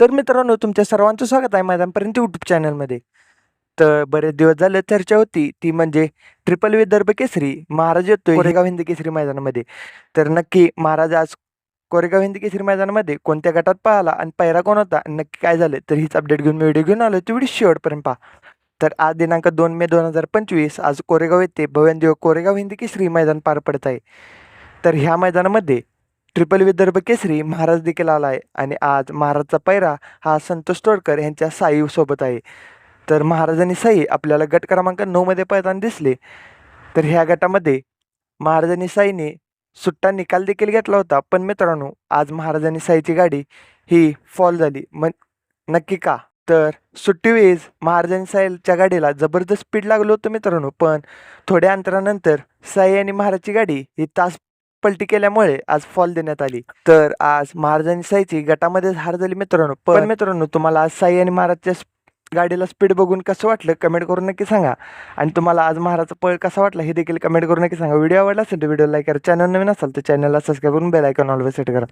तर मित्रांनो तुमच्या सर्वांचं स्वागत आहे मैदानपर्यंत यूट्यूब चॅनलमध्ये तर बरेच दिवस झालं चर्चा होती. ती म्हणजे ट्रिपल विदर्भ केसरी महाराज येतोय कोरेगाव हिंदी केसरी मैदानामध्ये. तर नक्की महाराज आज कोरेगाव हिंदी केसरी मैदानामध्ये कोणत्या गटात पाहिला आणि पैरा कोण होता नक्की काय झालं तर हीच अपडेट घेऊन मी व्हिडिओ घेऊन आलो तो व्हिडिओ शेवटपर्यंत पहा. तर आज दिनांक दोन मे दोन हजार पंचवीस आज कोरेगाव येथे भव्यदेव कोरेगाव हिंदी केसरी मैदान पार पडत आहे. तर ह्या मैदानामध्ये ट्रिपल विदर्भ केसरी महाराज देखील आला आहे आणि आज महाराजचा पैरा हा संतोष तोडकर यांच्या साईसोबत आहे. तर महाराज आणि साई आपल्याला गट क्रमांक नऊमध्ये पळताना दिसले. तर ह्या गटामध्ये महाराज आणि साईने सुट्टा निकाल देखील घेतला होता. पण मित्रांनो आज महाराज आणि साईची गाडी ही फॉल झाली. मग नक्की का? तर सुट्टीवेळीच महाराजांनी महाराज आणि साईच्या गाडीला जबरदस्त स्पीड लागलो होतं मित्रांनो. पण थोड्या अंतरानंतर साई आणि महाराजची गाडी ही तास पलटी केल्यामुळे आज फॉल देण्यात आली. तर आज महाराज आणि साईची गटामध्येच हार झाली मित्रांनो. पण मित्रांनो तुम्हाला आज साई आणि महाराजच्या गाडीला स्पीड बघून कसं वाटलं कमेंट करून नक्की सांगा. आणि तुम्हाला आज महाराजचा पळ कसा वाटला हे देखील कमेंट करून नक्की सांगा. व्हिडिओ आवडला असेल तर व्हिडिओ लाईक करा. चॅनल नवीन असेल तर चॅनलला सबस्क्राईब करून बेल आयकॉन ऑलवेज सेट करा.